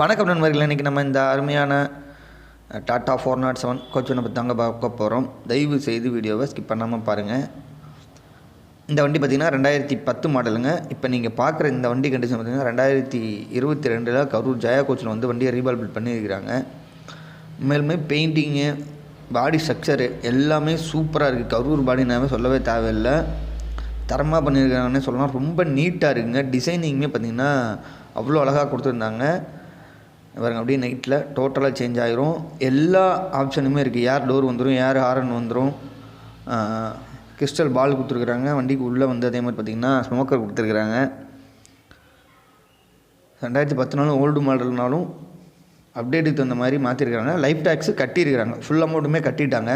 வணக்கம் நண்பர்கள் இன்றைக்கி நம்ம இந்த அருமையான டாட்டா ஃபோர் நாட் செவன் கோச்சனை பற்றி தாங்க பார்க்க போகிறோம் தயவு செய்து வீடியோவை ஸ்கிப் பண்ணாமல் பாருங்கள் இந்த வண்டி பார்த்திங்கன்னா ரெண்டாயிரத்தி பத்து மாடலுங்க. இப்போ நீங்கள் பார்க்குற இந்த வண்டி கண்டிஷன் பார்த்திங்கன்னா ரெண்டாயிரத்தி இருபத்தி ரெண்டில் கரூர் ஜெயா கோச்சில் வந்து வண்டியை ரீபால்பில்ட் பண்ணியிருக்கிறாங்க. மேலுமே பெயிண்டிங்கு பாடி ஸ்ட்ரக்சரு எல்லாமே சூப்பராக இருக்குது கரூர் பாடினாவே சொல்லவே தேவையில்லை. தரமாக பண்ணியிருக்காங்கன்னு சொல்லலாம். ரொம்ப நீட்டாக இருக்குங்க. டிசைனிங்குமே பார்த்திங்கன்னா அவ்வளோ அழகாக கொடுத்துருந்தாங்க. பாருங்க அப்படியே நைட்டில் டோட்டலாக சேஞ்ச் ஆயிரும். எல்லா ஆப்ஷனுமே இருக்குது யார் டோர் வந்துடும் யார் ஹாரன் வந்துடும் கிறிஸ்டல் பால் கொடுத்துருக்குறாங்க. வண்டிக்கு உள்ளே வந்து அதே மாதிரி பார்த்திங்கன்னா ஸ்மோக்கர் கொடுத்துருக்குறாங்க. ரெண்டாயிரத்தி பத்து நாளும் ஓல்டு மாடல்னாலும் அப்டேட்டுக்கு தகுந்த மாதிரி மாற்றிருக்கிறாங்க லைஃப் டேக்ஸு கட்டியிருக்கிறாங்க. ஃபுல் அமௌண்ட்டுமே கட்டிட்டாங்க.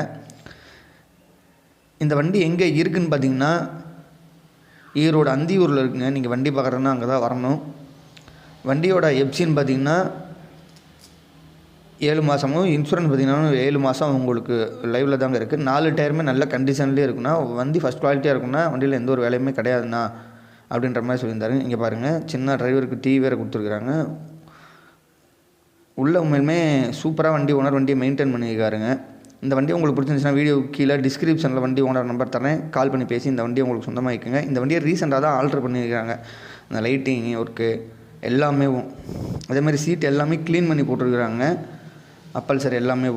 இந்த வண்டி எங்கே இருக்குதுன்னு பார்த்தீங்கன்னா ஈரோடு அந்தியூரில் இருக்குங்க. நீங்கள் வண்டி பார்க்குறதுன்னா அங்கே தான் வரணும். வண்டியோட எப்சின்னு பார்த்தீங்கன்னா ஏழு மாதமும் இன்சூரன்ஸ் பார்த்தீங்கன்னா ஏழு மாதம் உங்களுக்கு லைவில் தாங்க இருக்குது நாலு டயருமே நல்ல கண்டிஷன்லேயே இருக்குன்னா வண்டி ஃபஸ்ட் குவாலிட்டியாக இருக்குன்னா வண்டியில் எந்த ஒரு வேலையுமே கிடையாதுண்ணா அப்படின்ற மாதிரி சொல்லியிருந்தாரு. இங்கே பாருங்கள் சின்ன டிரைவருக்கு டிவி வேறு கொடுத்துருக்குறாங்க. உள்ள உண்மையுமே சூப்பராக வண்டி ஓனர் வண்டியை மெயின்டைன் பண்ணியிருக்காருங்க. இந்த வண்டி உங்களுக்கு பிடிச்சிருந்துச்சுன்னா வீடியோ கீழே டிஸ்கிரிப்ஷனில் வண்டி ஓனர் நம்பர் தரேன். கால் பண்ணி பேசி இந்த வண்டியை உங்களுக்கு சொந்தமாக இருக்குங்க இந்த வண்டியை ரீசெண்டாக தான் ஆல்ட்ரு பண்ணியிருக்காங்க. இந்த லைட்டிங் ஒர்க்கு எல்லாமே அதேமாதிரி சீட் எல்லாமே க்ளீன் பண்ணி போட்டிருக்கிறாங்க. அப்பல்சர் எல்லாமே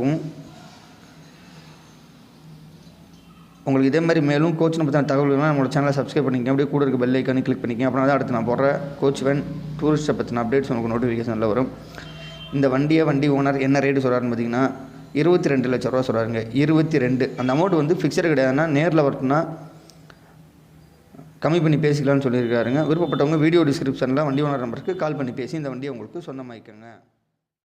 உங்களுக்கு இதே மாதிரி மேலும் கோச்சினை பற்றின தகவல்கள்லாம் நம்மளோட சேனலை சப்ஸ்கிரைப் பண்ணிக்கங்க. அப்படியே கூட இருக்க பெல் ஐக்கானே கிளிக் பண்ணிக்கங்க. அப்புறம் தான் அடுத்து நான் போடுற கோச் வேன் டூரிஸ்ட்டை பற்றின அப்டேட்ஸ் உங்களுக்கு நோட்டிஃபிகேஷனில் வரும். இந்த வண்டியை வண்டி ஓனர் என்ன ரேட்டு சொல்கிறாருன்னு பார்த்தீங்கன்னா இருபத்தி ரெண்டு லட்ச ரூபா சொல்கிறாருங்க இருபத்தி ரெண்டு அந்த அமௌண்ட் வந்து ஃபிக்ஸடு கிடையாதுன்னா நேரில் வரட்டும்னா கம்மி பண்ணி பேசிக்கலாம்னு சொல்லியிருக்காருங்க. விருப்பப்பட்டவங்க வீடியோ டிஸ்கிரிப்ஷனில் வண்டி ஓனர் நம்பருக்கு கால் பண்ணி பேசி இந்த வண்டியை உங்களுக்கு சொந்தமாக்கிக்கோங்க.